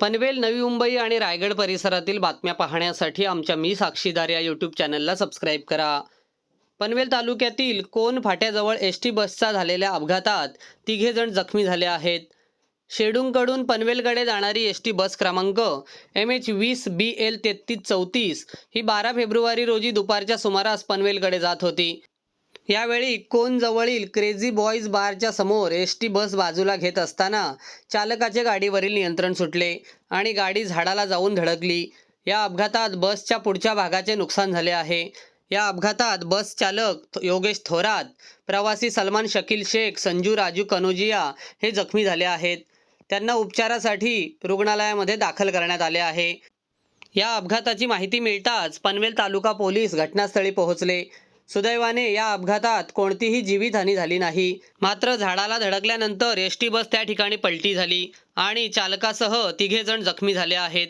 पनवेल नवी मुंबई आणि रायगड परिसरातील बातम्या पाहण्यासाठी आमच्या मी साक्षीदार या यूट्यूब चॅनलला सबस्क्राईब करा. पनवेल तालुक्यातील कोण फाट्याजवळ एस टी बसचा झालेल्या अपघातात तिघे जण जखमी झाले आहेत. शेडूंकडून पनवेलकडे जाणारी एस टी बस क्रमांक एम एच वीस बी एल तेहतीस चौतीस ही बारा फेब्रुवारी रोजी दुपारच्या सुमारास पनवेलकडे जात होती. यावेळी कोण जवळील क्रेझी बॉईज बारच्या समोर एस टी बस बाजूला घेत असताना चालकाचे गाडीवरील नियंत्रण सुटले आणि गाडी झाडाला जाऊन धडकली. या अपघातात बसच्या पुढच्या भागाचे नुकसान झाले आहे. या अपघातात बस चालक योगेश थोरात प्रवासी सलमान शकील शेख संजू राजू कनोजिया हे जखमी झाले आहेत. त्यांना उपचारासाठी रुग्णालयामध्ये दाखल करण्यात आले आहे. या अपघाताची माहिती मिळताच पनवेल तालुका पोलीस घटनास्थळी पोहोचले. सुदैवाने या अपघातात कोणतीही जीवितहानी झाली नाही. मात्र झाडाला धडकल्यानंतर एस टी बस त्या ठिकाणी पलटी झाली आणि चालकासह तिघे जण जखमी झाले आहेत.